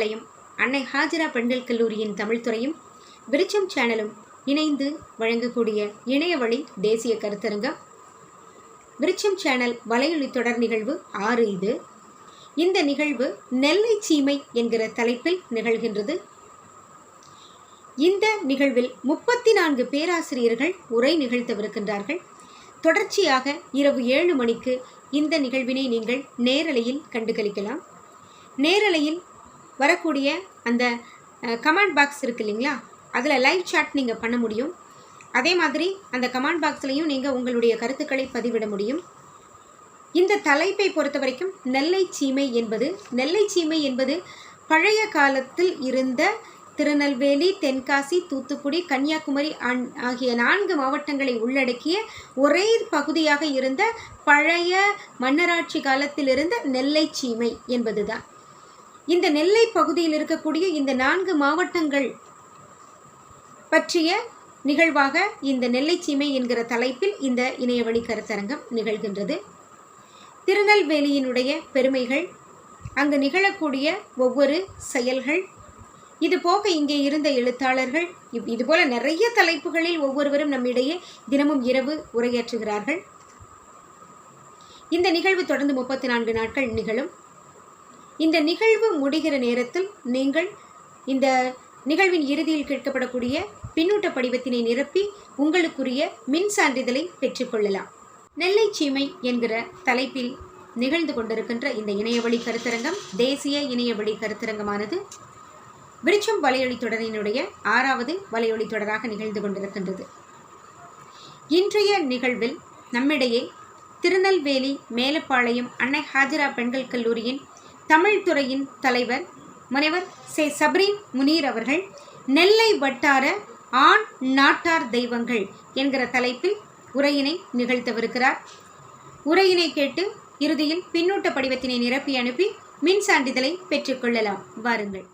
அனைவருக்கும் அன்னை ஹாஜரா பெண்கள் கல்லூரியின் தமிழ்துறையும் விருச்சம் சேனலும் இணைந்து வழங்கக்கூடிய இணையவழி தேசிய கருத்தரங்கம். விருச்சம் சேனல் வலையொலி தொடர் நிகழ்வு ஆறு இது. இந்த நிகழ்வு நெல்லை சீமை என்கிற தலைப்பில் நிகழ்கின்றது. இந்த நிகழ்வில் முப்பத்தி நான்கு பேராசிரியர்கள் உரை நிகழ்த்தவிருக்கின்றார்கள். தொடர்ச்சியாக இரவு ஏழு மணிக்கு இந்த நிகழ்வினை நீங்கள் நேரலையில் கண்டுகளிக்கலாம். நேரலையில் வரக்கூடிய அந்த கமெண்ட் பாக்ஸ் இருக்குது இல்லைங்களா? அதில் லைவ் சாட் நீங்கள் பண்ண முடியும். அதே மாதிரி அந்த கமெண்ட் பாக்ஸ்லையும் நீங்கள் உங்களுடைய கருத்துக்களை பதிவிட முடியும். இந்த தலைப்பை பொறுத்த வரைக்கும் நெல்லை சீமை என்பது நெல்லை சீமை என்பது பழைய காலத்தில் இருந்த திருநெல்வேலி தென்காசி தூத்துக்குடி கன்னியாகுமரி ஆகிய நான்கு மாவட்டங்களை உள்ளடக்கிய ஒரே பகுதியாக இருந்த பழைய மன்னராட்சி காலத்தில் இருந்த நெல்லை சீமை என்பதுதான். இந்த நெல்லை பகுதியில் இருக்கக்கூடிய இந்த நான்கு மாவட்டங்கள் பற்றிய நிகழ்வாக இந்த நெல்லை சீமை என்கிற தலைப்பில் இந்த இணையவழி கருத்தரங்கம் நிகழ்கின்றது. திருநெல்வேலியினுடைய பெருமைகள் அங்கு நிகழக்கூடிய ஒவ்வொரு செயல்கள் இது போக இங்கே இருந்த எழுத்தாளர்கள் இவ்- இதுபோல நிறைய தலைப்புகளில் ஒவ்வொருவரும் நம்மிடையே தினமும் இரவு உரையாற்றுகிறார்கள். இந்த நிகழ்வு தொடர்ந்து முப்பத்தி நான்கு நாட்கள் நிகழும். இந்த நிகழ்வு முடிகிற நேரத்தில் நீங்கள் இந்த நிகழ்வின் இறுதியில் கேட்கப்படக்கூடிய பின்னூட்ட படிவத்தினை நிரப்பி உங்களுக்குரிய மின் சான்றிதழை பெற்றுக்கொள்ளலாம் நெல்லை சீமை என்கிற தலைப்பில் நிகழ்ந்து கொண்டிருக்கின்ற இந்த இணையவழி கருத்தரங்கம் தேசிய இணையவழி கருத்தரங்கமானது விருச்சம் வலையொலி தொடரினுடைய ஆறாவது வலையொலி தொடராக நிகழ்ந்து கொண்டிருக்கின்றது. இன்றைய நிகழ்வில் நம்மிடையே திருநெல்வேலி மேலப்பாளையம் அன்னை ஹாஜிரா பெண்கள் கல்லூரியின் தமிழ் துறையின் தலைவர் முனைவர் சே. சப்ரீன் முனீர் அவர்கள் நெல்லை வட்டார ஆண் நாட்டார் தெய்வங்கள் என்கிற தலைப்பில் உரையினை நிகழ்த்தவிருக்கிறார். உரையினை கேட்டு இறுதியில் பின்னூட்ட படிவத்தினை நிரப்பி அனுப்பி மின் சான்றிதழை பெற்றுக்கொள்ளலாம் வாருங்கள்.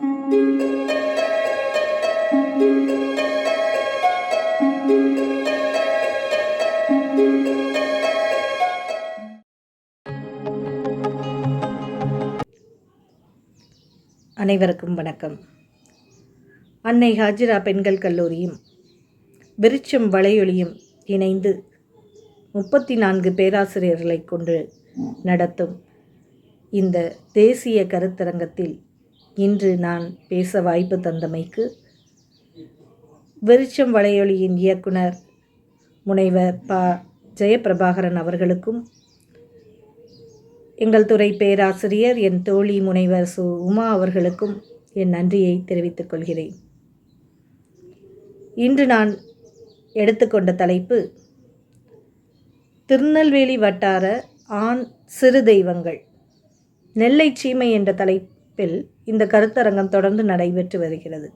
அனைவருக்கும் வணக்கம். அன்னை ஹாஜிரா பெண்கள் கல்லூரியும் விருச்சம் வலையொலியும் இணைந்து முப்பத்தி நான்கு பேராசிரியர்களை கொண்டு நடத்தும் இந்த தேசிய கருத்தரங்கத்தில் இன்று நான் பேச வாய்ப்பு தந்தமைக்கு விருச்சம் வலையொலியின் இயக்குனர் முனைவர் ப. ஜெயபிரபாகரன் அவர்களுக்கும் எங்கள் துறை பேராசிரியர் என் தோழி முனைவர் சு. உமா அவர்களுக்கும் என் நன்றியை தெரிவித்துக் கொள்கிறேன். இன்று நான் எடுத்துக்கொண்ட தலைப்பு திருநெல்வேலி வட்டார ஆண் சிறு தெய்வங்கள். நெல்லை சீமை என்ற தலைப்பில் இந்த கருத்தரங்கம் தொடர்ந்து நடைபெற்று வருகிறது.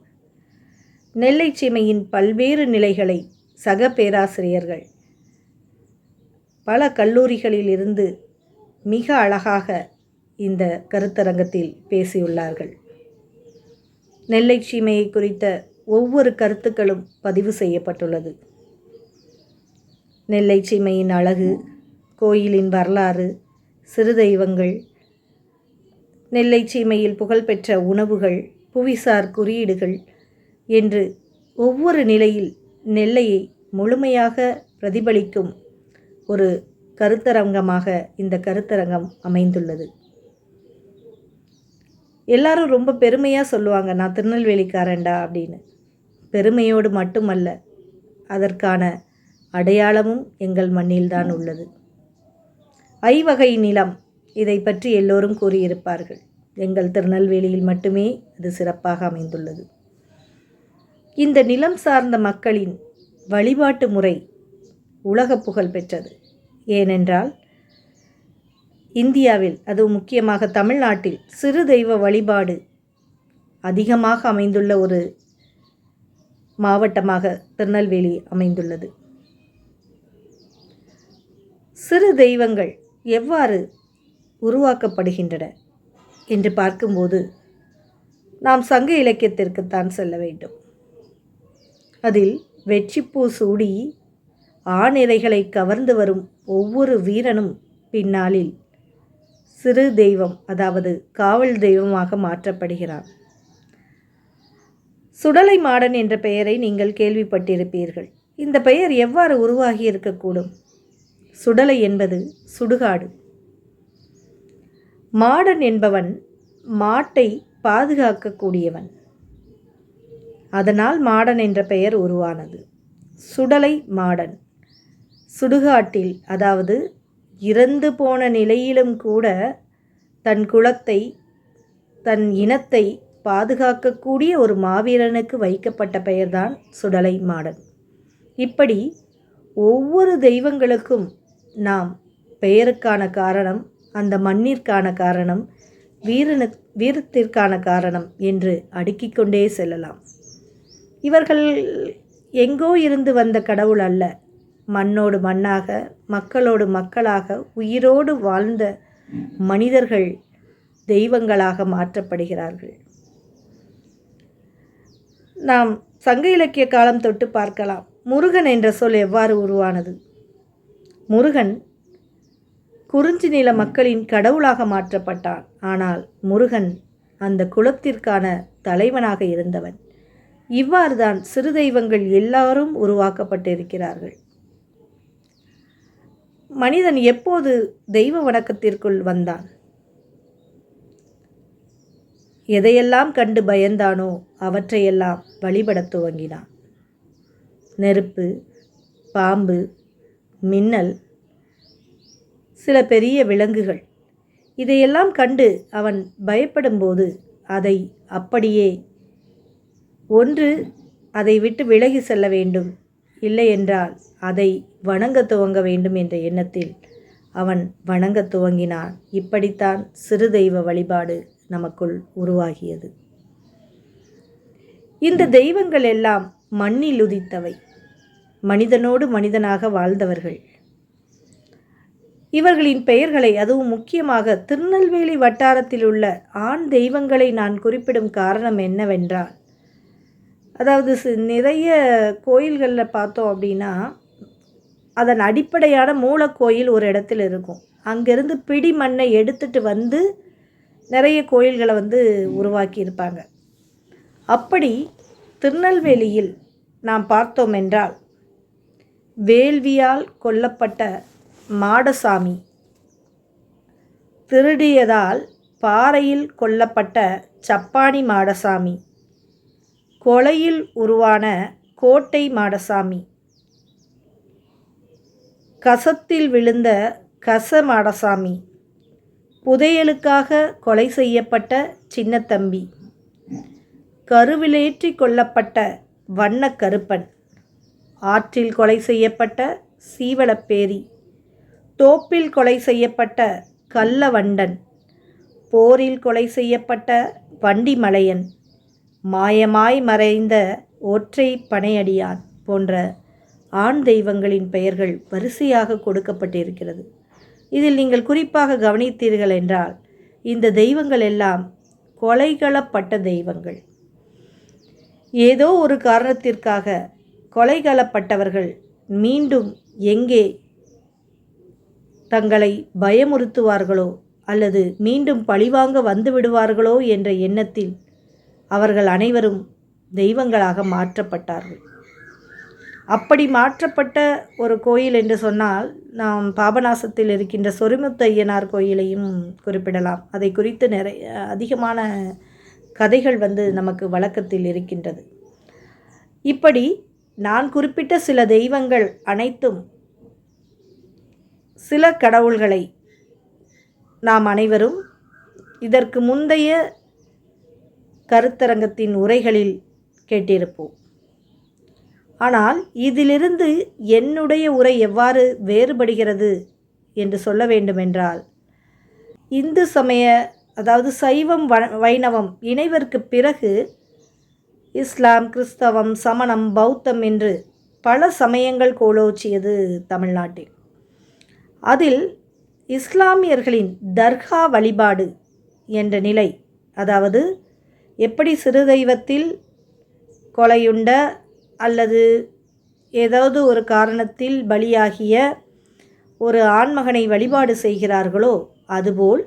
நெல்லை சீமையின் பல்வேறு நிலைகளை சக பேராசிரியர்கள் பல கல்லூரிகளில் இருந்து மிக அழகாக இந்த கருத்தரங்கத்தில் பேசியுள்ளார்கள். நெல்லை சீமையை குறித்த ஒவ்வொரு கருத்துக்களும் பதிவு செய்யப்பட்டுள்ளது. நெல்லை சீமையின் அழகு கோயிலின் வரலாறு சிறு தெய்வங்கள் நெல்லை சீமையில் புகழ்பெற்ற உணவுகள் புவிசார் குறியீடுகள் என்று ஒவ்வொரு நிலையில் நெல்லையை முழுமையாக பிரதிபலிக்கும் ஒரு கருத்தரங்கமாக இந்த கருத்தரங்கம் அமைந்துள்ளது. எல்லாரும் ரொம்ப பெருமையாக சொல்லுவாங்க நான் திருநெல்வேலிக்காரன்டா அப்படின்னு. பெருமையோடு மட்டுமல்ல அதற்கான அடையாளமும் எங்கள் மண்ணில்தான் உள்ளது. ஐவகை நிலம் இதை பற்றி எல்லோரும் கூறியிருப்பார்கள். எங்கள் திருநெல்வேலியில் மட்டுமே அது சிறப்பாக அமைந்துள்ளது. இந்த நிலம் சார்ந்த மக்களின் வழிபாட்டு முறை உலக புகழ் பெற்றது. ஏனென்றால் இந்தியாவில் அது முக்கியமாக தமிழ்நாட்டில் சிறு தெய்வ வழிபாடு அதிகமாக அமைந்துள்ள ஒரு மாவட்டமாக திருநெல்வேலி அமைந்துள்ளது. சிறு தெய்வங்கள் எவ்வாறு உருவாக்கப்படுகின்றன என்று பார்க்கும்போது நாம் சங்க இலக்கியத்திற்குத்தான் செல்ல வேண்டும். அதில் வெற்றிப்பூ சூடி ஆணிரைகளை கவர்ந்து வரும் ஒவ்வொரு வீரனும் பின்னாளில் சிறு தெய்வம் அதாவது காவல் தெய்வமாக மாற்றப்படுகிறான். சுடலை மாடன் என்ற பெயரை நீங்கள் கேள்விப்பட்டிருப்பீர்கள். இந்த பெயர் எவ்வாறு உருவாகி இருக்கக்கூடும்? சுடலை என்பது சுடுகாடு. மாடன் என்பவன் மாட்டை பாதுகாக்கக்கூடியவன். அதனால் மாடன் என்ற பெயர் உருவானது. சுடலை மாடன். சுடுகாட்டில் அதாவது இறந்து போன நிலையிலும் கூட தன் குலத்தை தன் இனத்தை பாதுகாக்கக்கூடிய ஒரு மாவீரனுக்கு வைக்கப்பட்ட பெயர்தான் சுடலை மாடன். இப்படி ஒவ்வொரு தெய்வங்களுக்கும் நாம் பெயருக்கான காரணம் அந்த மண்ணிற்கான காரணம் வீரனு வீரத்திற்கான காரணம் என்று அடுக்கிக் கொண்டே செல்லலாம். இவர்கள் எங்கோ இருந்து வந்த கடவுள் அல்ல. மண்ணோடு மண்ணாக மக்களோடு மக்களாக உயிரோடு வாழ்ந்த மனிதர்கள் தெய்வங்களாக மாற்றப்படுகிறார்கள். நாம் சங்க இலக்கிய காலம் தொட்டு பார்க்கலாம். முருகன் என்ற சொல் எவ்வாறு உருவானது? முருகன் குறிஞ்சி நில மக்களின் கடவுளாக மாற்றப்பட்டான். ஆனால் முருகன் அந்த குலத்திற்கான தலைவனாக இருந்தவன். இவ்வாறுதான் சிறு தெய்வங்கள் எல்லாரும் உருவாக்கப்பட்டிருக்கிறார்கள். மனிதன் எப்போது தெய்வ வணக்கத்திற்குள் வந்தான்? எதையெல்லாம் கண்டு பயந்தானோ அவற்றையெல்லாம் வழிபடத் துவங்கினான். நெருப்பு பாம்பு மின்னல் சில பெரிய விலங்குகள். இதையெல்லாம் கண்டு அவன் பயப்படும்போது அதை அப்படியே ஒன்று அதை விட்டு விலகி செல்ல வேண்டும். இல்லையென்றால் அதை வணங்க துவங்க வேண்டும் என்ற எண்ணத்தில் அவன் வணங்க துவங்கினான். இப்படித்தான் சிறு தெய்வ வழிபாடு நமக்குள் உருவாகியது. இந்த தெய்வங்கள் எல்லாம் மண்ணில் உதித்தவை. மனிதனோடு மனிதனாக வாழ்ந்தவர்கள். இவர்களின் பெயர்களை அதுவும் முக்கியமாக திருநெல்வேலி வட்டாரத்தில் உள்ள ஆண் தெய்வங்களை நான் குறிப்பிடும் காரணம் என்னவென்றால் அதாவது நிறைய கோயில்களில் பார்த்தோம் அப்படின்னா அதன் அடிப்படையான மூலக்கோயில் ஒரு இடத்துல இருக்கும். அங்கேருந்து பிடி மண்ணை எடுத்துட்டு வந்து நிறைய கோயில்களை வந்து உருவாக்கியிருப்பாங்க. அப்படி திருநெல்வேலியில் நாம் பார்த்தோம் என்றால் வேள்வியால் கொல்லப்பட்ட மாடசாமி திருடியதால் பாறையில் கொல்லப்பட்ட சப்பானி மாடசாமி கொலையில் உருவான கோட்டை மாடசாமி. கசத்தில் விழுந்த கச மாடசாமி. புதையலுக்காக கொலை செய்யப்பட்ட சின்னத்தம்பி. கருவிலேற்றி கொல்லப்பட்ட வண்ணக்கருப்பன் ஆற்றில் கொலை செய்யப்பட்ட சீவலப்பேரி. தோப்பில் கொலை செய்யப்பட்ட கள்ளவண்டன். போரில் கொலை செய்யப்பட்ட வண்டிமலையன். மாயமாய் மறைந்த ஒற்றை பனையடியான் போன்ற ஆண் தெய்வங்களின் பெயர்கள் வரிசையாக கொடுக்கப்பட்டிருக்கிறது. இதில் நீங்கள் குறிப்பாக கவனித்தீர்கள் என்றால் இந்த தெய்வங்கள் எல்லாம் கொலைகளப்பட்ட தெய்வங்கள். ஏதோ ஒரு காரணத்திற்காக கொலைகளப்பட்டவர்கள் மீண்டும் எங்கே தங்களை பயமுறுத்துவார்களோ அல்லது மீண்டும் பழிவாங்க வந்து விடுவார்களோ என்ற எண்ணத்தில் அவர்கள் அனைவரும் தெய்வங்களாக மாற்றப்பட்டார்கள். அப்படி மாற்றப்பட்ட ஒரு கோயில் என்று சொன்னால் நாம் பாபநாசத்தில் இருக்கின்ற சொரிமுத்து ஐயனார் கோயிலையும் குறிப்பிடலாம். அதை குறித்து நிறைய அதிகமான கதைகள் வந்து நமக்கு வழக்கத்தில் இருக்கின்றது. இப்படி நான் குறிப்பிட்ட சில தெய்வங்கள் அனைத்தும் சில கடவுள்களை நாம் அனைவரும் இதற்கு முந்தைய கருத்தரங்கத்தின் உரைகளில் கேட்டிருப்போம். ஆனால் இதிலிருந்து என்னுடைய உரை எவ்வாறு வேறுபடுகிறது என்று சொல்ல வேண்டுமென்றால் இந்து சமய அதாவது சைவம் வைணவம் இணைவருக்கு பிறகு இஸ்லாம் கிறிஸ்தவம் சமணம் பௌத்தம் என்று பல சமயங்கள் கோலோச்சியது தமிழ்நாட்டில். அதில் இஸ்லாமியர்களின் தர்கா வழிபாடு என்ற நிலை அதாவது எப்படி சிறு தெய்வத்தில் கொலையுண்ட அல்லது ஏதாவது ஒரு காரணத்தில் பலியாகிய ஒரு ஆண்மகனை வழிபாடு செய்கிறார்களோ அதுபோல்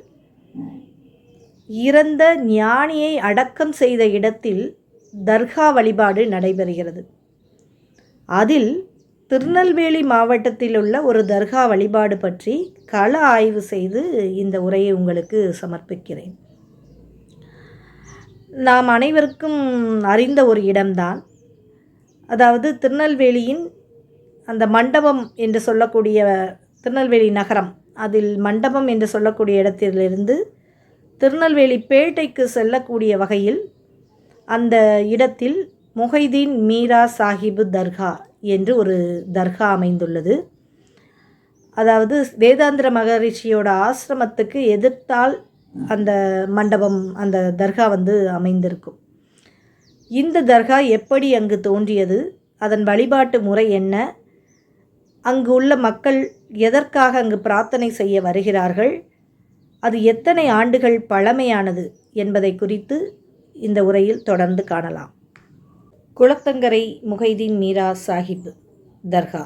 இறந்த ஞானியை அடக்கம் செய்த இடத்தில் தர்கா வழிபாடு நடைபெறுகிறது. அதில் திருநெல்வேலி மாவட்டத்தில் உள்ள ஒரு தர்கா வழிபாடு பற்றி கள ஆய்வு செய்து இந்த உரையை உங்களுக்கு சமர்ப்பிக்கிறேன். நாம் அனைவருக்கும் அறிந்த ஒரு இடம்தான். அதாவது திருநெல்வேலியின் அந்த மண்டபம் என்று சொல்லக்கூடிய திருநெல்வேலி நகரம். அதில் மண்டபம் என்று சொல்லக்கூடிய இடத்திலிருந்து திருநெல்வேலி பேட்டைக்கு செல்லக்கூடிய வகையில் அந்த இடத்தில் முஹைதீன் மீரா சாஹிபு தர்கா என்று ஒரு தர்கா அமைந்துள்ளது. அதாவது வேதாந்திர மகரிஷியோட ஆசிரமத்துக்கு எதிர்த்தால் அந்த மண்டபம் அந்த தர்கா வந்து அமைந்திருக்கும். இந்த தர்கா எப்படி அங்கு தோன்றியது? அதன் வழிபாட்டு முறை என்ன? அங்கு உள்ள மக்கள் எதற்காக அங்கு பிரார்த்தனை செய்ய வருகிறார்கள்? அது எத்தனை ஆண்டுகள் பழமையானது என்பதை குறித்து இந்த உரையில் தொடர்ந்து காணலாம். குளத்தங்கரை முகைதீன் மீரா சாஹிப் தர்கா.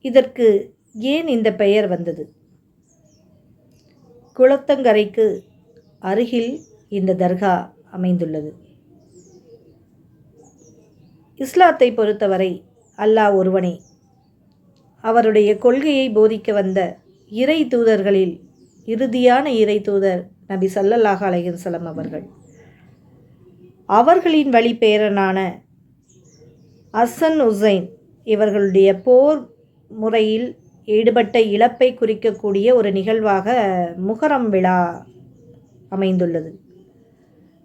இதற்கு ஏன் இந்த பெயர் வந்தது? குளத்தங்கரைக்கு அருகில் இந்த தர்கா அமைந்துள்ளது. இஸ்லாத்தை பொறுத்தவரை அல்லாஹ் ஒருவனே. அவருடைய கொள்கையை போதிக்க வந்த இறை தூதர்களில் இறுதியான இறை தூதர் நபி சல்லல்லாஹ் அலையன்சலம் அவர்கள். அவர்களின் வழிபேரனான அசன் உசைன் இவர்களுடைய போர் முறையில் ஈடுபட்ட இழப்பை குறிக்கக்கூடிய ஒரு நிகழ்வாக முகரம் விழா அமைந்துள்ளது.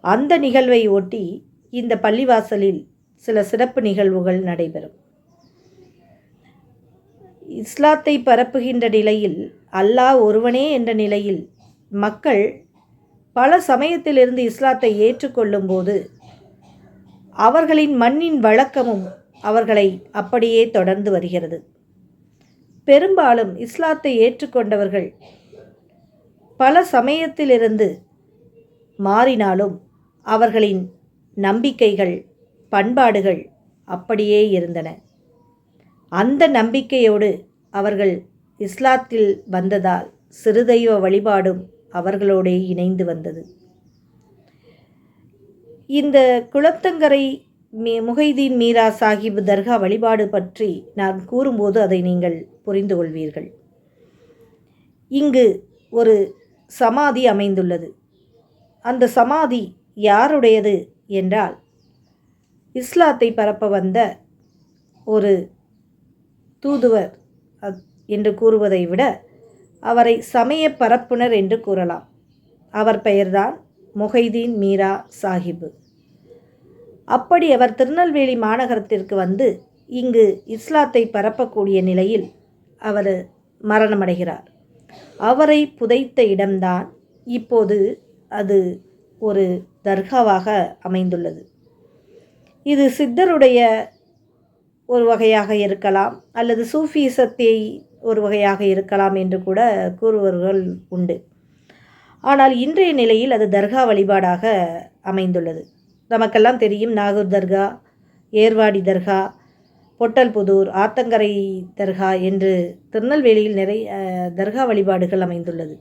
அந்த நிகழ்வை ஒட்டி இந்த பள்ளிவாசலில் சில சிறப்பு நிகழ்வுகள் நடைபெறும். இஸ்லாத்தை பரப்புகின்ற நிலையில் அல்லாஹ் ஒருவனே என்ற நிலையில் மக்கள் பல சமயத்திலிருந்து இஸ்லாத்தை ஏற்றுக்கொள்ளும்போது அவர்களின் மண்ணின் வழக்கமும் அவர்களை அப்படியே தொடர்ந்து வருகிறது. பெரும்பாலும் இஸ்லாத்தை ஏற்றுக்கொண்டவர்கள் பல சமயத்திலிருந்து மாறினாலும் அவர்களின் நம்பிக்கைகள் பண்பாடுகள் அப்படியே இருந்தன. அந்த நம்பிக்கையோடு அவர்கள் இஸ்லாத்தில் வந்ததால் சிறுதெய்வ வழிபாடும் அவர்களோடே இணைந்து வந்தது. இந்த குளத்தங்கரை மீ முகைதீன் மீரா சாஹிப் தர்கா வழிபாடு பற்றி நான் கூறும்போது அதை நீங்கள் புரிந்து கொள்வீர்கள் இங்கு ஒரு சமாதி அமைந்துள்ளது. அந்த சமாதி யாருடையது என்றால் இஸ்லாத்தை பரப்ப வந்த ஒரு தூதுவர் என்று கூறுவதை விட அவரை சமய பரப்புனர் என்று கூறலாம். அவர் பெயர்தான் முஹைதீன் மீரா சாஹிபு. அப்படி அவர் திருநெல்வேலி மாநகரத்திற்கு வந்து இங்கு இஸ்லாத்தை பரப்பக்கூடிய நிலையில் அவர் மரணமடைகிறார். அவரை புதைத்த இடம்தான் இப்போது அது ஒரு தர்காவாக அமைந்துள்ளது. இது சித்தருடைய ஒரு வகையாக இருக்கலாம் அல்லது சூஃபிசத்தை ஒரு வகையாக இருக்கலாம் என்று கூட கூறுவர்கள் உண்டு. ஆனால் இன்றைய நிலையில் அது தர்கா வழிபாடாக அமைந்துள்ளது. நமக்கெல்லாம் தெரியும் நாகூர் தர்கா ஏர்வாடி தர்கா பொட்டல்புதூர் ஆத்தங்கரை தர்கா என்று திருநெல்வேலியில் நிறைய தர்கா வழிபாடுகள் அமைந்துள்ளது.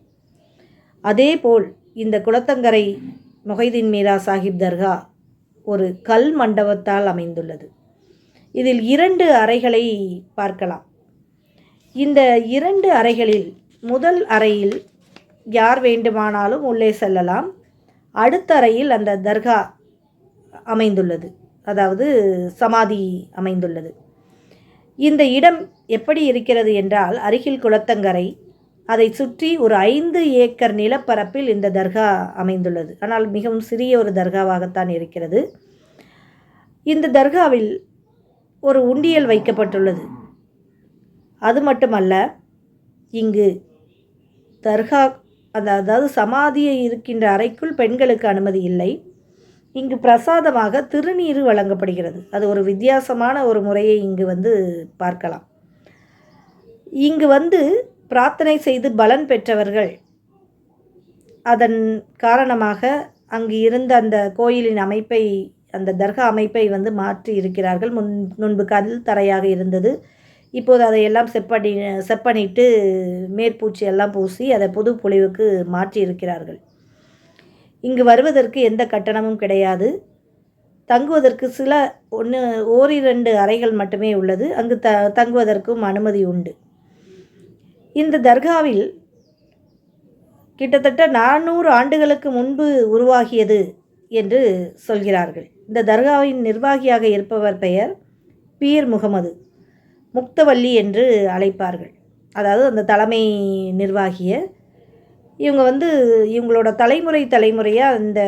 அதேபோல் இந்த குளத்தங்கரை மொஹைதீன் மீரா சாஹிப் தர்கா ஒரு கல் மண்டபத்தால் அமைந்துள்ளது. இதில் இரண்டு அறைகளை பார்க்கலாம். இந்த இரண்டு அறைகளில் முதல் அறையில் யார் வேண்டுமானாலும் உள்ளே செல்லலாம். அடுத்த அறையில் அந்த தர்கா அமைந்துள்ளது. அதாவது சமாதி அமைந்துள்ளது. இந்த இடம் எப்படி இருக்கிறது என்றால் அருகில் குளத்தங்கரை. அதை சுற்றி ஒரு ஐந்து ஏக்கர் நிலப்பரப்பில் இந்த தர்கா அமைந்துள்ளது. ஆனால் மிகவும் சிறிய ஒரு தர்காவாகத்தான் இருக்கிறது. இந்த தர்காவில் ஒரு உண்டியல் வைக்கப்பட்டுள்ளது. அது மட்டுமல்ல இங்கு தர்கா அந்த அதாவது சமாதியை இருக்கின்ற அறைக்குள் பெண்களுக்கு அனுமதி இல்லை. இங்கு பிரசாதமாக திருநீர் வழங்கப்படுகிறது. அது ஒரு வித்தியாசமான ஒரு முறையை இங்கு வந்து பார்க்கலாம். இங்கு வந்து பிரார்த்தனை செய்து பலன் பெற்றவர்கள் அதன் காரணமாக அங்கு இருந்த அந்த கோயிலின் அமைப்பை அந்த தர்கா அமைப்பை வந்து மாற்றி இருக்கிறார்கள். முன் முன்பு கல் தரையாக இருந்தது. இப்போது அதையெல்லாம் செப்படி செப்பனிட்டு மேற்பூச்சி எல்லாம் பூசி அதை புது பொலிவுக்கு மாற்றி இருக்கிறார்கள். இங்கு வருவதற்கு எந்த கட்டணமும் கிடையாது. தங்குவதற்கு சில ஒன்று ஓரிரண்டு அறைகள் மட்டுமே உள்ளது. அங்கு த தங்குவதற்கும் அனுமதி உண்டு. இந்த தர்காவில் கிட்டத்தட்ட நானூறு ஆண்டுகளுக்கு முன்பு உருவாகியது என்று சொல்கிறார்கள். இந்த தர்காவின் நிர்வாகியாக இருப்பவர் பெயர் பீர் முகமது. முக்தவல்லி என்று அழைப்பார்கள். அதாவது அந்த தலைமை நிர்வாகிய இவங்க வந்து இவங்களோட தலைமுறை தலைமுறையாக இந்த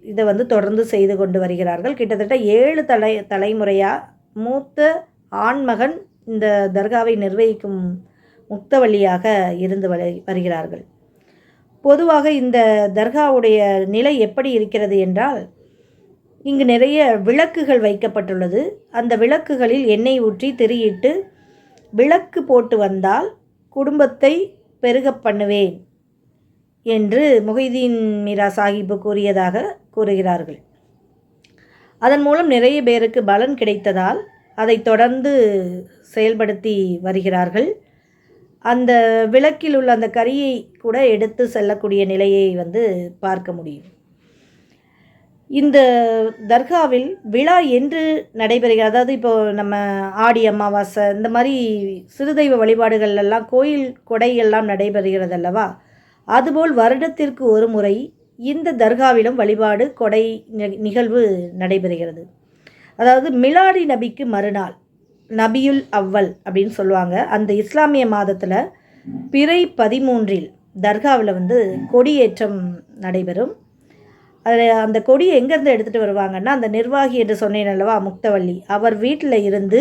இதை வந்து தொடர்ந்து செய்து கொண்டு வருகிறார்கள். கிட்டத்தட்ட ஏழு தலை தலைமுறையாக மூத்த ஆண்மகன் இந்த தர்காவை நிர்வகிக்கும் முக்தவழியாக இருந்து வருகிறார்கள். பொதுவாக இந்த தர்காவுடைய நிலை எப்படி இருக்கிறது என்றால் இங்கு நிறைய விளக்குகள் வைக்கப்பட்டுள்ளது. அந்த விளக்குகளில் எண்ணெய் ஊற்றி திரியிட்டு விளக்கு போட்டு வந்தால் குடும்பத்தை பெருகப் பண்ணுவேன். என்று முஹிதீன் மீரா சாஹிப் கூறியதாக கூறுகிறார்கள். அதன் மூலம் நிறைய பேருக்கு பலன் கிடைத்ததால் அதை தொடர்ந்து செயல்படுத்தி வருகிறார்கள். அந்த விளக்கில் உள்ள அந்த கரியை கூட எடுத்து செல்லக்கூடிய நிலையை வந்து பார்க்க முடியும். இந்த தர்காவில் விழா என்று நடைபெறுகிறது. அதாவது இப்போ நம்ம ஆடி அமாவாசை இந்த மாதிரி சிறுதெய்வ வழிபாடுகள் எல்லாம் கோயில் கொடைகள்லாம் நடைபெறுகிறது அல்லவா? அதுபோல் வருடத்திற்கு ஒரு முறை இந்த தர்காவிலும் வழிபாடு கொடை நிகழ்வு நடைபெறுகிறது. அதாவது மிலாடி நபிக்கு மறுநாள் நபியுல் அவ்வல் அப்படின்னு சொல்லுவாங்க. அந்த இஸ்லாமிய மாதத்தில் பிறை பதிமூன்றில் தர்காவில் வந்து கொடியேற்றம் நடைபெறும். அதில் அந்த கொடியை எங்கேருந்து எடுத்துகிட்டு வருவாங்கன்னா அந்த நிர்வாகி என்று சொன்னேன் அல்லவா முக்தவள்ளி அவர் வீட்டில் இருந்து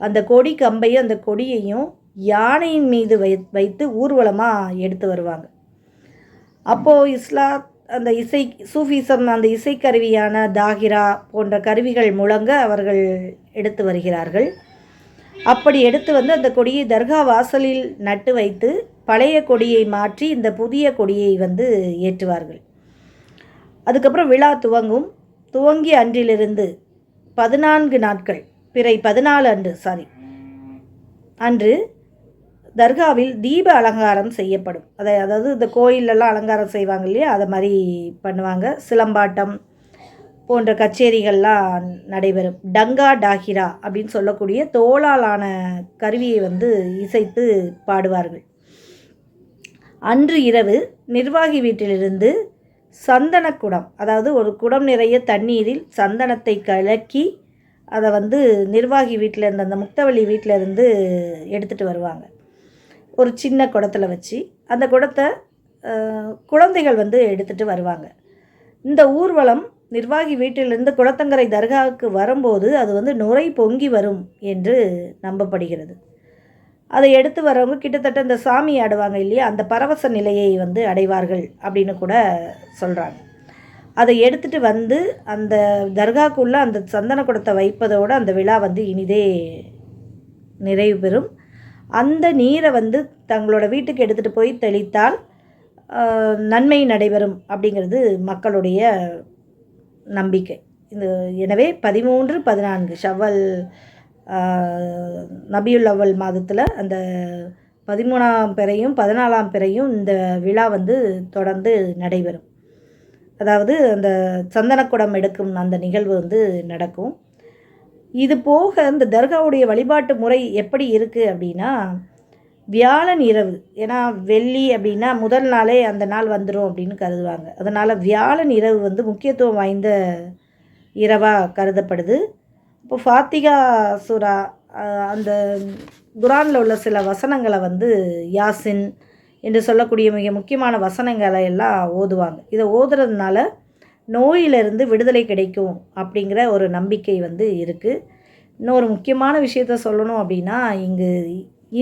அந்த கொடி கம்பையும் அந்த கொடியையும் யானையின் மீது வை வைத்து ஊர்வலமாக எடுத்து வருவாங்க. அப்போது இஸ்லா அந்த இசை சூஃபிசம் அந்த இசைக்கருவியான தாகிரா போன்ற கருவிகள் முழங்க அவர்கள் எடுத்து வருகிறார்கள். அப்படி எடுத்து வந்து அந்த கொடியை தர்கா வாசலில் நட்டு வைத்து பழைய கொடியை மாற்றி இந்த புதிய கொடியை வந்து ஏற்றுவார்கள். அதுக்கப்புறம் விழா துவங்கும். துவங்கி அன்றிலிருந்து பதினான்கு நாட்கள் பிறை பதினாலு அன்று சாரி அன்று தர்காவில் தீப அலங்காரம் செய்யப்படும். அதை அதாவது இந்த கோயிலெல்லாம் அலங்காரம் செய்வாங்க இல்லையா? அதை மாதிரி பண்ணுவாங்க. சிலம்பாட்டம் போன்ற கச்சேரிகள்லாம் நடைபெறும். டங்கா டாகிரா அப்படின்னு சொல்லக்கூடிய தோளாலான கருவியை வந்து இசைத்து பாடுவார்கள். அன்று இரவு நிர்வாகி வீட்டிலிருந்து சந்தன குடம் அதாவது ஒரு குடம் நிறைய தண்ணீரில் சந்தனத்தை கலக்கி அதை வந்து நிர்வாகி வீட்டில் இருந்து அந்த முக்தவழி வீட்டில் இருந்து எடுத்துகிட்டு வருவாங்க. ஒரு சின்ன குடத்தில் வச்சு அந்த குடத்தை குழந்தைகள் வந்து எடுத்துகிட்டு வருவாங்க. இந்த ஊர்வலம் நிர்வாகி வீட்டிலிருந்து குளத்தங்கரை தர்காவுக்கு வரும்போது அது வந்து நுரை பொங்கி வரும் என்று நம்பப்படுகிறது. அதை எடுத்து வரவங்க கிட்டத்தட்ட இந்த சாமி ஆடுவாங்க இல்லையா அந்த பரவச நிலையை வந்து அடைவார்கள் அப்படின்னு கூட சொல்கிறாங்க அதை எடுத்துகிட்டு வந்து அந்த தர்காக்குள்ளே அந்த சந்தன குடத்தை வைப்பதோடு அந்த விழா வந்து இனிதே நிறைவு பெறும். அந்த நீரை வந்து தங்களோட வீட்டுக்கு எடுத்துகிட்டு போய் தெளித்தால் நன்மை நடைபெறும் அப்படிங்கிறது மக்களுடைய நம்பிக்கை. இது எனவே பதிமூன்று பதினான்கு ஷவ்வல் நபியுல் அவ்வல் மாதத்தில் அந்த பதிமூணாம் பிறையும் பதினாலாம் பிறையும் இந்த விழா வந்து தொடர்ந்து நடைபெறும். அதாவது அந்த சந்தனக்குடம் எடுக்கும் அந்த நிகழ்வு வந்து நடக்கும். இது போக இந்த தர்காவுடைய வழிபாட்டு முறை எப்படி இருக்குது அப்படின்னா வியாழன் இரவு. ஏன்னா வெள்ளி அப்படின்னா முதல் நாளே அந்த நாள் வந்துடும் அப்படின்னு கருதுவாங்க. அதனால் வியாழன் இரவு வந்து முக்கியத்துவம் வாய்ந்த இரவாக கருதப்படுது. இப்போ ஃபாத்திகா சூரா அந்த குரானில் உள்ள சில வசனங்களை வந்து யாசின் என்று சொல்லக்கூடிய மிக முக்கியமான வசனங்களை எல்லாம் ஓதுவாங்க. இதை ஓதுறதுனால நோயிலிருந்து விடுதலை கிடைக்கும் அப்படிங்கிற ஒரு நம்பிக்கை வந்து இருக்குது இன்னொரு முக்கியமான விஷயத்த சொல்லணும் அப்படின்னா இங்கு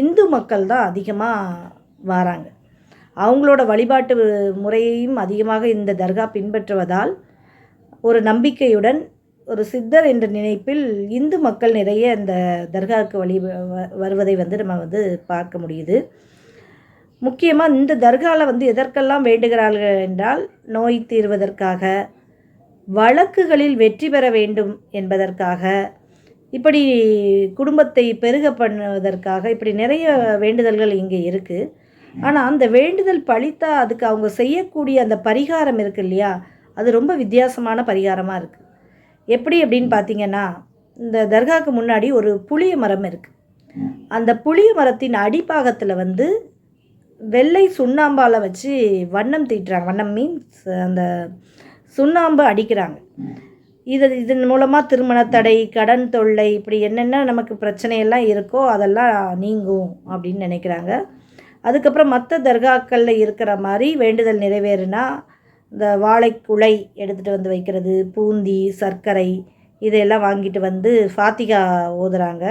இந்து மக்கள் தான் அதிகமாக வராங்க. அவங்களோட வழிபாட்டு முறையையும் அதிகமாக இந்த தர்கா பின்பற்றுவதால் ஒரு நம்பிக்கையுடன் ஒரு சித்தர் என்ற நினைப்பில் இந்து மக்கள் நிறைய இந்த தர்காவுக்கு வழி வருவதை வந்து நம்ம வந்து பார்க்க முடியுது. முக்கியமாக இந்த தர்காவில் வந்து எதற்கெல்லாம் வேண்டுகிறார்கள் என்றால் நோய் தீர்வதற்காக வழக்குகளில் வெற்றி பெற வேண்டும் என்பதற்காக இப்படி குடும்பத்தை பெருக பண்ணுவதற்காக இப்படி நிறைய வேண்டுதல்கள் இங்கே இருக்குது ஆனால் அந்த வேண்டுதல் பழித்தா அதுக்கு அவங்க செய்யக்கூடிய அந்த பரிகாரம் இருக்கு இல்லையா? அது ரொம்ப வித்தியாசமான பரிகாரமாக இருக்குது எப்படி அப்படின்னு பார்த்தீங்கன்னா இந்த தர்காவுக்கு முன்னாடி ஒரு புளிய மரம் இருக்குது அந்த புளிய மரத்தின் அடிப்பாகத்தில் வந்து வெள்ளை சுண்ணாம்பால் வச்சு வண்ணம் தீட்டுறாங்க. வண்ணம் மீன்ஸ் அந்த சுண்ணாம்பு அடிக்கிறாங்க. இது இதன் மூலமாக திருமண தடை கடன் தொல்லை இப்படி என்னென்ன நமக்கு பிரச்சனையெல்லாம் இருக்கோ அதெல்லாம் நீங்கும் அப்படின்னு நினைக்கிறாங்க. அதுக்கப்புறம் மற்ற தர்காக்களில் இருக்கிற மாதிரி வேண்டுதல் நிறைவேறுனா இந்த வாழைக்குலை எடுத்துகிட்டு வந்து வைக்கிறது பூந்தி சர்க்கரை இதையெல்லாம் வாங்கிட்டு வந்து ஃபாத்திகா ஓதுறாங்க.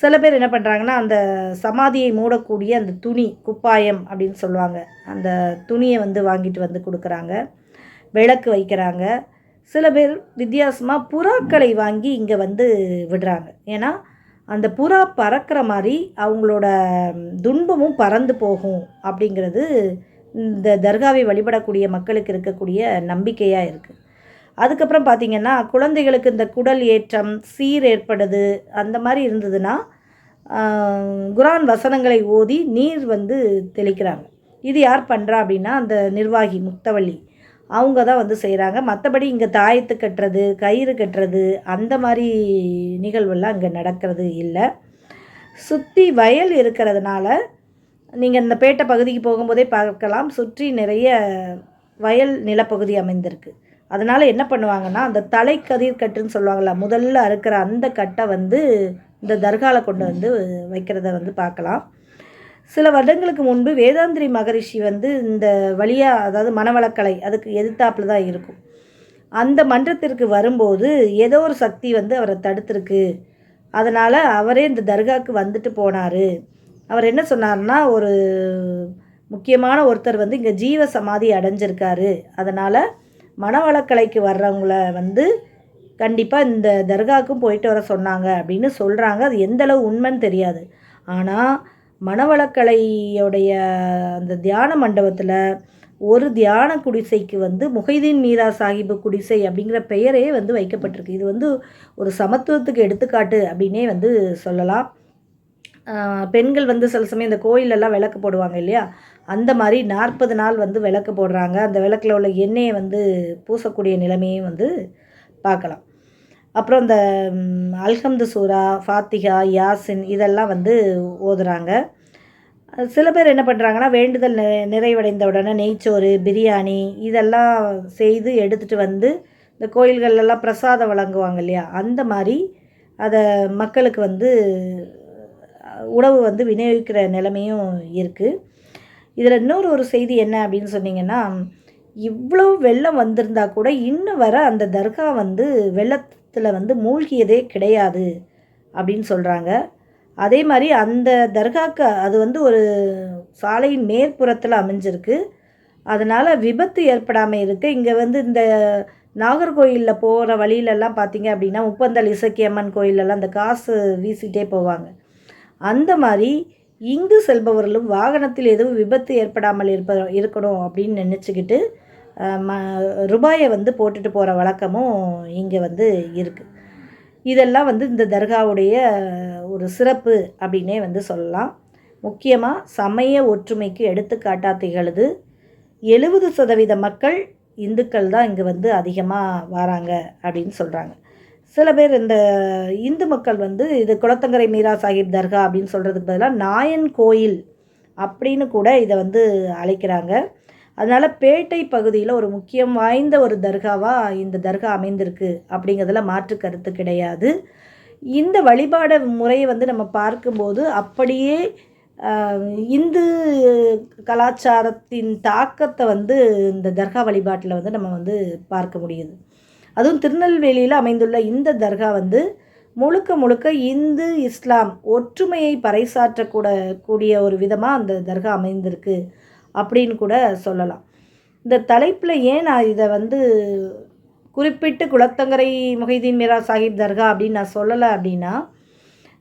சில பேர் என்ன பண்ணுறாங்கன்னா அந்த சமாதியை மூடக்கூடிய அந்த துணி குப்பாயம் அப்படின்னு சொல்லுவாங்க. அந்த துணியை வந்து வாங்கிட்டு வந்து கொடுக்குறாங்க. விளக்கு வைக்கிறாங்க. சில பேர் வித்தியாசமாக புறாக்களை வாங்கி இங்கே வந்து விடுறாங்க. ஏன்னா அந்த புறா பறக்கிற மாதிரி அவங்களோட துன்பமும் பறந்து போகும் அப்படிங்கிறது இந்த தர்காவை வழிபடக்கூடிய மக்களுக்கு இருக்கக்கூடிய நம்பிக்கையாக இருக்குது அதுக்கப்புறம் பார்த்திங்கன்னா குழந்தைகளுக்கு இந்த குடல் ஏற்றம் சீர் ஏற்படுது அந்த மாதிரி இருந்ததுன்னா குரான் வசனங்களை ஓதி நீர் வந்து தெளிக்கிறாங்க. இது யார் பண்ணுறா அப்படின்னா அந்த நிர்வாகி முக்தவள்ளி அவங்க தான் வந்து செய்கிறாங்க மற்றபடி இங்கே தாயத்து கட்டுறது கயிறு கட்டுறது அந்த மாதிரி நிகழ்வெல்லாம் இங்கே நடக்கிறது இல்லை. சுற்றி வயல் இருக்கிறதுனால நீங்கள் இந்த பேட்டை பகுதிக்கு போகும்போதே பார்க்கலாம் சுற்றி நிறைய வயல் நிலப்பகுதி அமைந்திருக்கு. அதனால் என்ன பண்ணுவாங்கன்னா அந்த தலைக்கதிர் கட்டுன்னு சொல்லுவாங்கள்ல முதல்ல அறுக்கிற அந்த கட்டை வந்து இந்த தர்காவில் கொண்டு வந்து வைக்கிறத வந்து பார்க்கலாம். சில வருடங்களுக்கு முன்பு வேதாந்திரி மகரிஷி வந்து இந்த வழியாக அதாவது மனவளக்கலை அதுக்கு எதிர்த்தாப்பில் தான் இருக்கும். அந்த மன்றத்திற்கு வரும்போது ஏதோ ஒரு சக்தி வந்து அவரை தடுத்திருக்கு. அதனால் அவரே இந்த தர்காவுக்கு வந்துட்டு போனார். அவர் என்ன சொன்னார்னா ஒரு முக்கியமான ஒருத்தர் வந்து இங்கே ஜீவ சமாதி அடைஞ்சிருக்காரு. அதனால் மனவளக்கலைக்கு வர்றவங்கள வந்து கண்டிப்பாக இந்த தர்காவுக்கும் போயிட்டு வர சொன்னாங்க அப்படின்னு சொல்கிறாங்க அது எந்தளவு உண்மைன்னு தெரியாது. ஆனால் மனவளக்கலையோடைய அந்த தியான மண்டபத்தில் ஒரு தியான குடிசைக்கு வந்து முஹைதீன் மீரா சாஹிபு குடிசை அப்படிங்கிற பெயரே வந்து வைக்கப்பட்டிருக்கு. இது வந்து ஒரு சமத்துவத்துக்கு எடுத்துக்காட்டு அப்படின்னே வந்து சொல்லலாம். பெண்கள் வந்து சில சமயம் இந்த கோயிலெல்லாம் விளக்கு போடுவாங்க இல்லையா? அந்த மாதிரி நாற்பது நாள் வந்து விளக்கு போடுறாங்க. அந்த விளக்கில் உள்ள எண்ணெயை வந்து பூசக்கூடிய நிலைமையும் வந்து பார்க்கலாம். அப்புறம் இந்த அல்ஹம்து சூரா ஃபாத்திகா யாசின் இதெல்லாம் வந்து ஓதுறாங்க. சில பேர் என்ன பண்ணுறாங்கன்னா வேண்டுதல் நிறைவடைந்த உடனே நெய்ச்சோறு பிரியாணி இதெல்லாம் செய்து எடுத்துகிட்டு வந்து இந்த கோயில்கள்லாம் பிரசாதம் வழங்குவாங்க இல்லையா? அந்த மாதிரி அதை மக்களுக்கு வந்து உணவு வந்து விநியோகிக்கிற நிலைமையும் இருக்குது இதில் இன்னொரு ஒரு செய்தி என்ன அப்படின்னு சொன்னீங்கன்னா இவ்வளோ வெள்ளம் வந்திருந்தா கூட இன்னும் வர அந்த தர்கா வந்து வெள்ளத்தில் வந்து மூழ்கியதே கிடையாது அப்படின்னு சொல்கிறாங்க அதே மாதிரி அந்த தர்காக்கு அது வந்து ஒரு சாலையின் மேற்புறத்தில் அமைஞ்சிருக்கு. அதனால் விபத்து ஏற்படாமல் இருக்கு. இங்கே வந்து இந்த நாகர்கோயிலில் போகிற வழியிலெல்லாம் பார்த்தீங்க அப்படின்னா முப்பந்தல் இசக்கியம்மன் கோயிலெல்லாம் அந்த காசு வீசிட்டே போவாங்க. அந்த மாதிரி இங்கு செல்பவர்களும் வாகனத்தில் எதுவும் விபத்து ஏற்படாமல் இருப்ப இருக்கணும் அப்படின்னு நினச்சிக்கிட்டு ம ரூபாயை வந்து போட்டுட்டு போகிற வழக்கமும் இங்கே வந்து இருக்குது இதெல்லாம் வந்து இந்த தர்காவுடைய ஒரு சிறப்பு அப்படின்னே வந்து சொல்லலாம். முக்கியமாக சமய ஒற்றுமைக்கு எடுத்துக்காட்டாக திகழுது. எழுபது சதவீத மக்கள் இந்துக்கள் தான் இங்கே வந்து அதிகமாக வராங்க அப்படின்னு சொல்கிறாங்க சில பேர் இந்த இந்து மக்கள் வந்து இது குளத்தங்கரை மீரா சாஹிப் தர்கா அப்படின்னு சொல்கிறதுக்கு பதிலாக நாயன் கோயில் அப்படின்னு கூட இதை வந்து அழைக்கிறாங்க. அதனால் பேட்டை பகுதியில் ஒரு முக்கியம் வாய்ந்த ஒரு தர்காவாக இந்த தர்கா அமைந்திருக்கு அப்படிங்கிறதுல மாற்று கருத்து கிடையாது. இந்த வழிபாடு முறையை வந்து நம்ம பார்க்கும்போது அப்படியே இந்து கலாச்சாரத்தின் தாக்கத்தை வந்து இந்த தர்கா வழிபாட்டில் வந்து நம்ம வந்து பார்க்க முடியுது. அதுவும் திருநெல்வேலியில் அமைந்துள்ள இந்த தர்கா வந்து முழுக்க முழுக்க இந்து இஸ்லாம் ஒற்றுமையை பறைசாற்றக்கூட கூடிய ஒரு விதமாக அந்த தர்கா அமைந்திருக்கு அப்படின்னு கூட சொல்லலாம். இந்த தலைப்பில் ஏன் நான் இதை வந்து குறிப்பிட்டு குளத்தங்கரை முஹைதீன் மீரா சாஹிப் தர்கா அப்படின்னு நான் சொல்லலை அப்படின்னா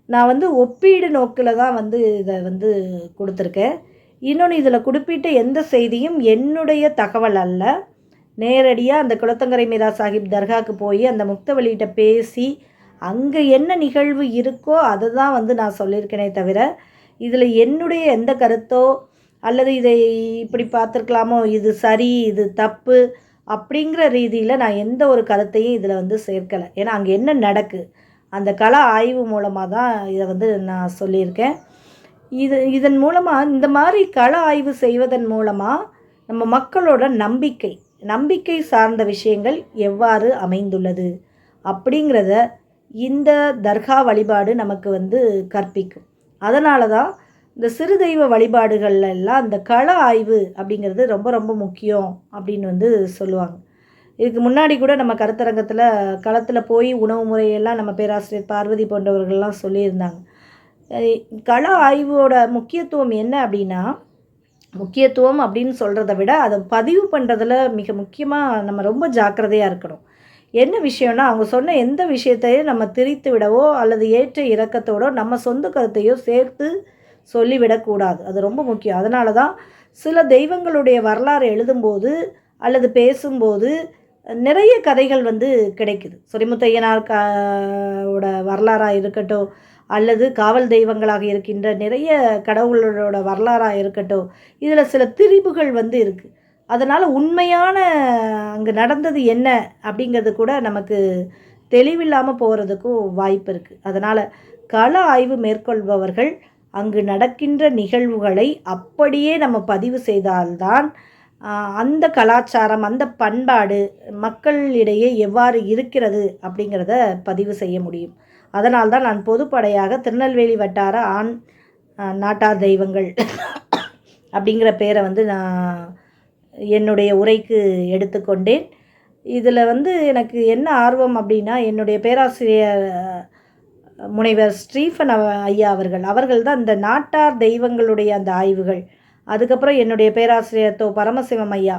நான் வந்து ஒப்பீடு நோக்கில் தான் வந்து இதை வந்து கொடுத்துருக்கேன். இன்னொன்று இதில் குறிப்பிட்ட எந்த செய்தியும் என்னுடைய தகவல் அல்ல. நேரடியாக அந்த குளத்தங்கரை மீரா சாஹிப் தர்காவுக்கு போய் அந்த முக்தவழிகிட்ட பேசி அங்கே என்ன நிகழ்வு இருக்கோ அதை தான் வந்து நான் சொல்லியிருக்கேனே தவிர இதில் என்னுடைய எந்த கருத்தோ அல்லது இதை இப்படி பார்த்துருக்கலாமோ இது சரி இது தப்பு அப்படிங்கிற ரீதியில் நான் எந்த ஒரு கருத்தையும் இதில் வந்து சேர்க்கலை. ஏன்னா அங்கே என்ன நடக்கு அந்த கல ஆய்வு மூலமாக தான் இதை வந்து நான் சொல்லியிருக்கேன். இது இதன் மூலமாக இந்த மாதிரி கள ஆய்வு செய்வதன் மூலமாக நம்ம மக்களோட நம்பிக்கை நம்பிக்கை சார்ந்த விஷயங்கள் எவ்வாறு அமைந்துள்ளது? அப்படிங்கிறத இந்த தர்கா வழிபாடு நமக்கு வந்து கற்பிக்கும். அதனால தான் இந்த சிறு தெய்வ வழிபாடுகள்லாம் இந்த கள ஆய்வு அப்படிங்கிறது ரொம்ப ரொம்ப முக்கியம் அப்படின்னு வந்து சொல்லுவாங்க. இதுக்கு முன்னாடி கூட நம்ம கருத்தரங்கத்தில் களத்தில் போய் உணவு முறையெல்லாம் நம்ம பேராசிரியர் பார்வதி போன்றவர்கள்லாம் சொல்லியிருந்தாங்க. கள ஆய்வோட முக்கியத்துவம் என்ன அப்படின்னா முக்கியத்துவம் அப்படின்னு சொல்கிறத விட அதை பதிவு பண்ணுறதுல மிக முக்கியமாக நம்ம ரொம்ப ஜாக்கிரதையாக இருக்கணும். என்ன விஷயம்னா அவங்க சொன்ன எந்த விஷயத்தையும் நம்ம திரித்து விடவோ அல்லது ஏற்ற இறக்கத்தோடோ நம்ம சொந்த கருத்தையோ சேர்த்து சொல்லிவிடக்கூடாது அது ரொம்ப முக்கியம். அதனால தான் சில தெய்வங்களுடைய வரலாறு எழுதும்போது அல்லது பேசும்போது நிறைய கதைகள் வந்து கிடைக்குது. சொரிமுத்தையனார் கா ஓட வரலாறாக இருக்கட்டும் அல்லது காவல் தெய்வங்களாக இருக்கின்ற நிறைய கடவுளோட வரலாறாக இருக்கட்டும் இதில் சில திரிபுகள் வந்து இருக்குது அதனால் உண்மையான அங்கே நடந்தது என்ன அப்படிங்கிறது கூட நமக்கு தெளிவில்லாமல் போகிறதுக்கும் வாய்ப்பு இருக்குது அதனால் கள ஆய்வு மேற்கொள்பவர்கள் அங்கு நடக்கின்ற நிகழ்வுகளை அப்படியே நம்ம பதிவு செய்தால்தான் அந்த கலாச்சாரம் அந்த பண்பாடு மக்களிடையே எவ்வாறு இருக்கிறது அப்படிங்கிறத பதிவு செய்ய முடியும். அதனால்தான் நான் பொதுப்படையாக திருநெல்வேலி வட்டார ஆண் நாட்டார் தெய்வங்கள் அப்படிங்கிற பேரை வந்து நான் என்னுடைய உரைக்கு எடுத்துக்கொண்டேன். இதில் வந்து எனக்கு என்ன ஆர்வம் அப்படின்னா என்னுடைய பேராசிரியர் முனைவர் ஸ்டீஃபன் ஐயா அவர்கள் அவர்கள் தான் இந்த நாட்டார் தெய்வங்களுடைய அந்த ஆய்வுகள். அதுக்கப்புறம் என்னுடைய பேராசிரியர் தோ பரமசிவம் ஐயா.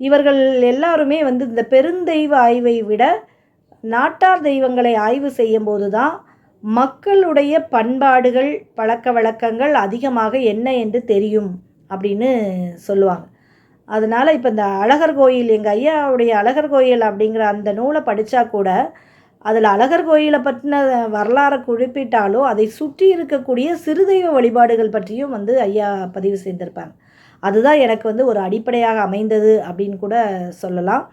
இவர்கள் எல்லாருமே வந்து இந்த பெருந்தெய்வ ஆய்வை விட நாட்டார் தெய்வங்களை ஆய்வு செய்யும்போது தான் மக்களுடைய பண்பாடுகள் பழக்க வழக்கங்கள் அதிகமாக என்ன என்று தெரியும் அப்படின்னு சொல்லுவாங்க. அதனால் இப்போ இந்த அழகர் கோயில் எங்கள் ஐயாவுடைய அழகர் கோயில் அப்படிங்கிற அந்த நூலை படித்தா கூட அதில் அழகர் கோயிலை பற்றின வரலாறை குறிப்பிட்டாலும் அதை சுற்றி இருக்கக்கூடிய சிறுதெய்வ வழிபாடுகள் பற்றியும் வந்து ஐயா பதிவு செய்திருப்பாங்க. அதுதான் எனக்கு வந்து ஒரு அடிப்படையாக அமைந்தது அப்படின்னு கூட சொல்லலாம்.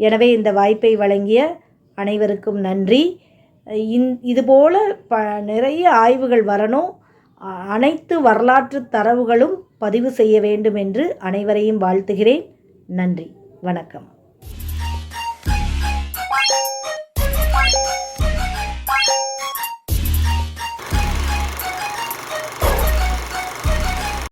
எனவே இந்த வாய்ப்பை வழங்கிய அனைவருக்கும் நன்றி. இந் இதுபோல் ப நிறைய ஆய்வுகள் வரணும். அனைத்து வரலாற்று தரவுகளும் பதிவு செய்ய வேண்டும் என்று அனைவரையும் வாழ்த்துகிறேன். நன்றி. வணக்கம்.